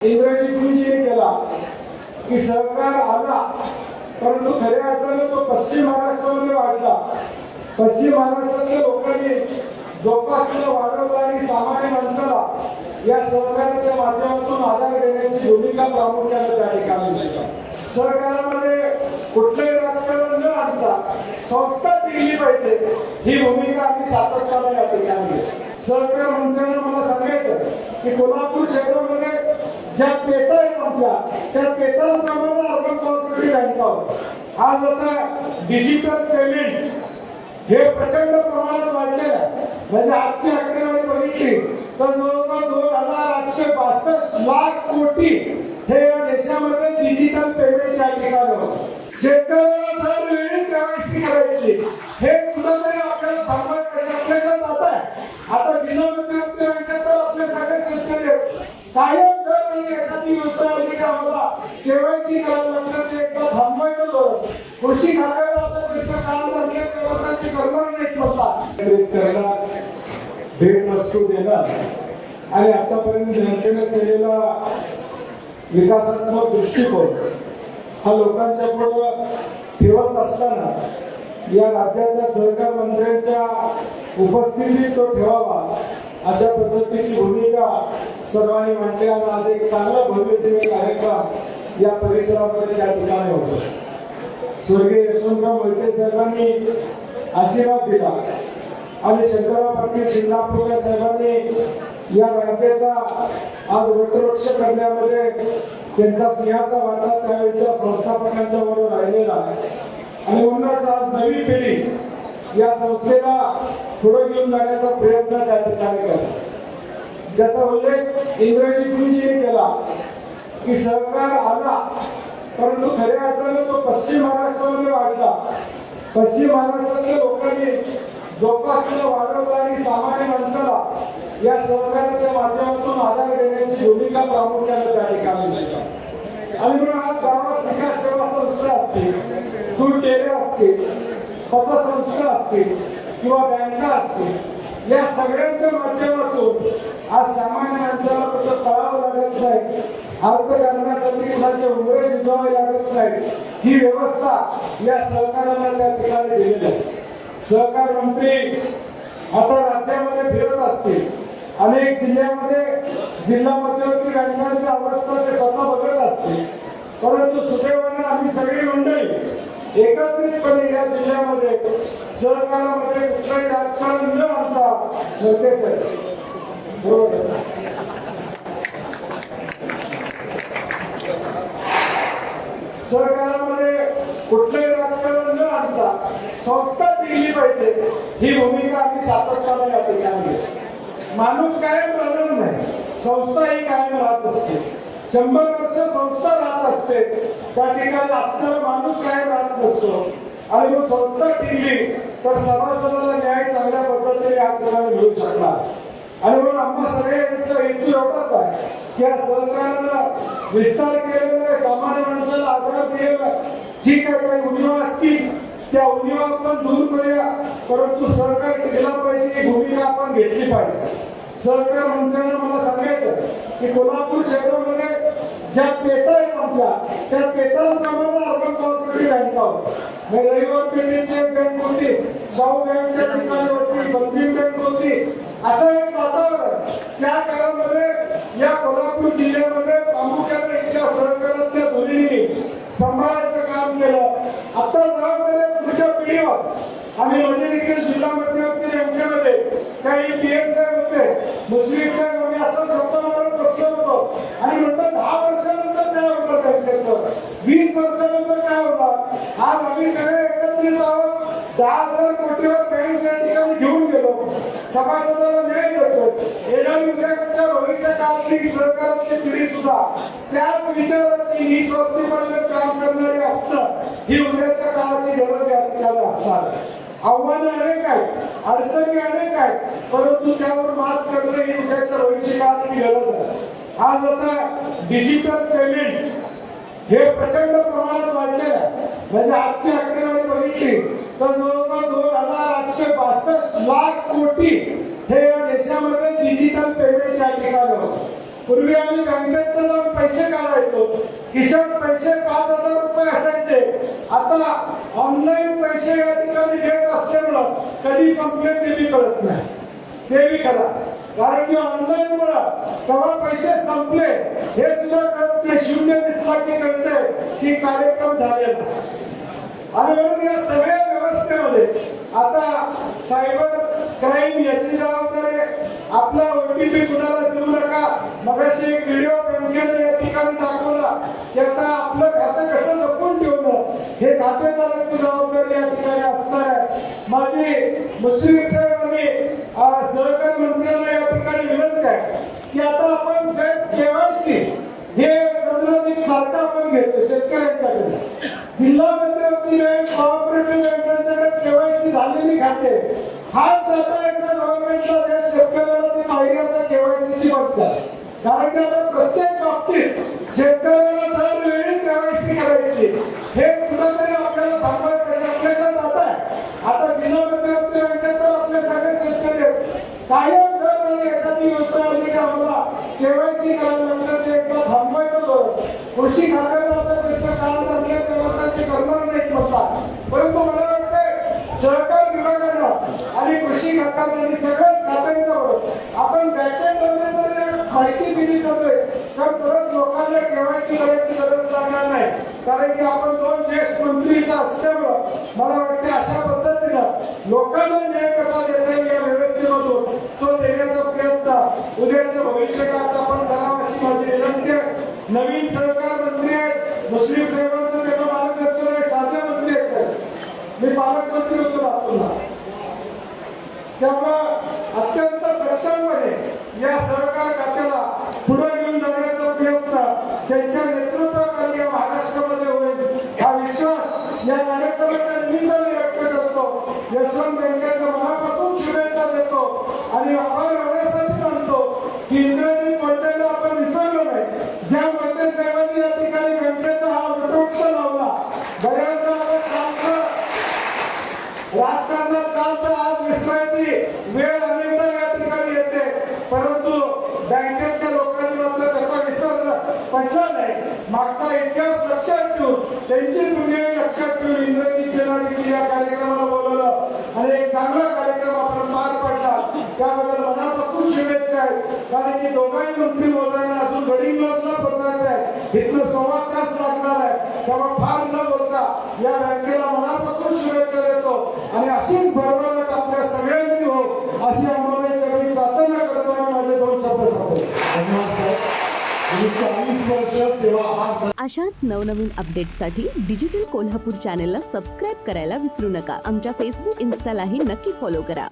इंग्रजी विषय केला की सहकार आला. परंतु खऱ्या अर्थाने तो पश्चिम महाराष्ट्रामध्ये वाढला. पश्चिम महाराष्ट्रातल्या लोकांनी जोपासलं वाढवलं आणि सामान्य माणसाला या सहकाराच्या माध्यमातून आधार देण्याची भूमिका प्रामुख्याने त्या ठिकाणी शिकला सहकारामध्ये कुठलंही राजकारण न आणता संस्था टिकली पाहिजे. ही भूमिका आम्ही सातत्याने या ठिकाणी सहकार मंत्र्यांना मला सांगायचं की कोल्हापूर शहरामध्ये ज्या पेटा आहेत आमच्या त्या पेटांप्रमाणे अर्बन कोऑपरेटिव्ह बँका आज आता डिजिटल पेमेंट हे प्रचंड प्रमाणात वाढले आहे. म्हणजे आजची आकडेवारी बघितली तर जवळपास दोन हजार आठशे बासष्ट लाख कोटी हे या देशामध्ये डिजिटल पेमेंट या ठिकाणी होतं. शेतकऱ्याला दरवेळी करायची. हे कुठंतरी आपल्याला थांबवायला पाहिजे आपल्याकडे जात आहे आता जिल्हा मध्यवर्ती बँकेत तर आपले सगळे शेतकरी आहेत. कायम दरवेळी एखादी गोष्ट आली की आम्हाला केवायसी करावं लागतं ते एकदा थांबवायचं बरं कृषी खात्याला आता त्याचं काम झालं तेव्हा ते करणार नाहीत म्हणतात करणार भेट वस्तू देणार. आणि आतापर्यंत जनतेने केलेला विकासात्मक दृष्टिकोन हा लोकांच्या पुढे ठेवत असताना या राज्याच्या सहकार मंत्र्यांच्या उपस्थितीत तो ठेवावा अशा पद्धतीची भूमिका सर्वांनी मांडली आणि आज एक चांगला भव्य कार्यक्रम या परिसरामध्ये त्या ठिकाणी होतो. स्वर्गीय यशवंतराव मोहिते साहेबांनी आशीर्वाद दिला. आणि शंकरराव पाटील शिंगणापूरच्या साहेबांनी या बँकेचा आज वटवृक्ष करण्यामध्ये त्यांचा सिंहाचा वाटा त्यावेळेच्या संस्थापकांच्या बरोबर राहिलेला आणि म्हणूनच आज नवी पिढी या संस्थेला पुढे घेऊन जाण्याचा प्रयत्न त्या ठिकाणी करतो ज्याचा उल्लेख इंग्रजी विषयी केला. की सहकार आला परंतु खऱ्या अर्थाने तो पश्चिम महाराष्ट्रामध्ये वाढला. पश्चिम महाराष्ट्रातल्या लोकांनी जोपासलं वाढवलं आणि सामान्य माणसाला या सहकाराच्या माध्यमातून आधार देण्याची भूमिका प्रामुख्याने त्या ठिकाणी शिकला आणि म्हणून आज गावात विकास सेवा संस्था असतील दूध डेऱ्या असतील पतसंस्था असतील किंवा बँका असतील या सगळ्यांच्या माध्यमातून आज सामान्य माणसाला फक्त तळावं लागत नाही. अर्थ करण्यासाठी कुणाचे उमरे शिजवावे लागत नाही. ही व्यवस्था या सहकारांना त्या ठिकाणी दिलेली आहे. सहकार मंत्री आता राज्यामध्ये फिरत असतील. अनेक जिल्ह्यामध्ये जिल्हा मध्यवर्ती बँकांची अवस्था ते स्वतः बघत असतील. परंतु सुदैवाने आम्ही सगळी मंडळी एकत्रितपणे या जिल्ह्यामध्ये सहकारामध्ये कुठलंही राजकारण न आणता बरोबर? सहकारामध्ये कुठलंही राजकारण न आणता संस्था टिकली पाहिजे. ही भूमिका आम्ही सातत्याने या ठिकाणी माणूस कायम राहणार नाही संस्था ही कायम राहत असते. शंभर वर्ष संस्था राहत असते त्या ठिकाणी असणारा माणूस कायम राहत नसतो. आणि मग संस्था टिकली तर सभासदाला न्याय चांगल्या पद्धतीने या ठिकाणी मिळू शकणार. आणि म्हणून आम्हा सगळ्यांचा हेतू एवढाच आहे की या सहकारानं विस्तार केलेला आहे सामान्य माणसाला आधार दिलेला ठीक आहे. काही काही उणीवा असतील त्या उणीवा आपण दूर करूया. परंतु सहकार टिकला पाहिजे ही भूमिका आपण घेतली पाहिजे. सहकार मंत्र्यांना मला सांगायचं की कोल्हापूर शहरामध्ये ज्या पेटा आहेत आमच्या त्या पेटांप्रमाणे अर्बन कॉपरेटिव्ह बँका होत्या रविवार पेठेची एक बँक होती शाहू बँकच्या ठिकाणी होती बंदी बँक होती. असं एक वातावरण त्या काळामध्ये या कोल्हापूर जिल्ह्यामध्ये प्रामुख्याने इथल्या सहकारातल्या मुलींनी सांभाळायचं काम केलं. आता जबाबदारी पुढच्या पिढीवर आम्ही म्हणजे देखील जिल्हा मध्यवर्ती यांच्यामध्ये काही पीएम साहेब होते मुस्लिम साहेब होते असं शब्द मारत बसलो होतो. आणि म्हणतात दहा वर्षानंतर काय होतं बँकेचं? वीस वर्षानंतर काय होणार? आज आम्ही सगळे एकत्रित आहोत. दहा हजार कोटीवर या ठिकाणी घेऊन गेलो. सभासदाला न्याय देतो येणारी उद्याच्या भविष्य काळातली सहकाराची पिढी सुद्धा त्याच विचाराची निस्वार्थीपणे काम करणारी असणं ही उद्याच्या काळाची गरज या ठिकाणी असणार. आव्हानं अनेक आहेत. अडचणी अनेक आहेत. परंतु त्यावर मात करणं ही उद्याच्या भविष्य काळाची गरज आहे. आज आता डिजिटल पेमेंट हे प्रचंड प्रमाणात वाढलेलं आहे. म्हणजे आजची आकडेवारी बघितली तर जवळपास दोन पासष्ट लाख कोटी हे या देशामध्ये डिजिटल पेमेंट या ठिकाणी होतं. पूर्वी आम्ही बँकेत जाऊन पैसे काढायचो. किशोर पैसे पाच हजार रुपये असायचे. आता ऑनलाईन पैसे या ठिकाणी घेत असल्यामुळं कधी संपले ते बी कळत नाही. ते बी करा कारण की ऑनलाईन मुळे केव्हा पैसे संपले हे सुद्धा कळत नाही. शून्य दिसला की कळतंय की कार्यक्रम झालेला. आणि म्हणून या आता सायबर क्राईम याची जबाबदारी आपला ओटीपी कुणाला देऊ नका? मगाशी एक व्हिडिओ बँकेने या ठिकाणी दाखवला. की आता आपलं खातं कसं जपून ठेवणं? हे खातेदाराची जबाबदारी या ठिकाणी असणार आहे. माझी मुश्रीफ साहेबांनी अं, सहकार मंत्र्यांना या ठिकाणी विनंती आहे की आता आपण साहेब केवायसी हे कंत्राटी सारखं आपण घेतो शेतकऱ्यांच्याकडे जिल्हा मध्यवर्ती बँक कोऑपरेटिव्ह बँकांच्याकडे चाललेली खाते. हा डाटा एकदा गव्हर्नमेंटला द्या शेतकऱ्याला ते माहिती आता केवायसीची बघतात. कारण की आता प्रत्येक बाबतीत शेतकऱ्याला दरवेळी केवायसी करायची. हे कुठंतरी आपल्याला थांबवायचं पाहिजे आपल्याकडे डाटा आहे आता जिल्हा मध्यवर्ती बँकेत तर आपले सगळे शेतकरी आहेत कायम दरवेळी एखादी योजना आली की आम्हाला केवायसी करायला लागतं ते एकदा थांबवायचं बरं कृषी खात्याला आता त्याच्या काळात असल्या व्यवस्था ते करणार नाहीत म्हणतात परंतु मला वाटतं सहकार विभागानं आणि कृषी खात्याने आणि सगळ्याच खात्यांचं आपण बॅकेंडमध्ये जर माहिती दिली जाते तर परत लोकांना केवायसी करायची गरज लागणार नाही. कारण की आपण दोन ज्येष्ठ मंत्री इथं असल्यामुळं मला वाटते अशा पद्धतीनं लोकांना न्याय कसा देता येईल या व्यवस्थेमधून तो देण्याचा प्रयत्न उद्याच्या भविष्यकाळात आपण करावा अशी माझी विनंती आहे. नवीन सहकार मंत्री आहेत मुस्लिम साहेबांचं त्यांना मार्गदर्शन आहे साध्य मंत्री आहेत मी पालकमंत्री होतो लातूरला त्यामुळं अत्यंत सक्षमपणे या सहकार खात्याला पुढे घेऊन जाण्याचा प्रयत्न त्यांच्या नेतृत्वाखाली या महाराष्ट्रामध्ये होईल. हा विश्वास या कार्यक्रमाच्या निमित्ताने व्यक्त करतो. यशवंत बँकेच्या मनापासून शुभेच्छा देतो. आणि आभार एवढ्यासाठी मानतो की इंग्रजी पडद्याला आपण विसरलो नाही ज्या मंत्री साहेबांनी या ठिकाणी बँकेचा हा वटवृक्ष लावला बऱ्याचदा आपण सांगतो राजकारणात कालचं आज विसरायची वेळ अनेकदा या ठिकाणी येते परंतु बँकेतल्या लोकांनी मात्र त्याचा विसर पडला नाही मागचा इतिहास लक्षात ठेवून त्यांची पुण्य लक्षात ठेवून इंग्रजी चेनादेखील या कार्यक्रमाला बोलवलं आणि एक चांगला कार्यक्रम आपण पार पडला त्याबद्दल मनापासून शुभेच्छा आहेत कारण की दोघांही मंत्री बोलायला अजून घडी गडिंग्लजला बोलणार आहे. इथनं सव्वा तास लागणार आहे. त्यामुळे फार न बोलता या बँकेला मनापासून शुभेच्छा देतो. आणि अशीच भरभराट आपल्या सगळ्यांची हो अशी अंबाबाईच्या मी प्रार्थना करतो माझे दोन शब्द सांगतो. धन्यवाद साहेब अशाच नवनवीन अपडेट्ससाठी डिजिटल कोल्हापूर चॅनेलला सबस्क्राईब करायला विसरू नका. आमच्या फेसबुक इन्स्टालाही नक्की फॉलो करा.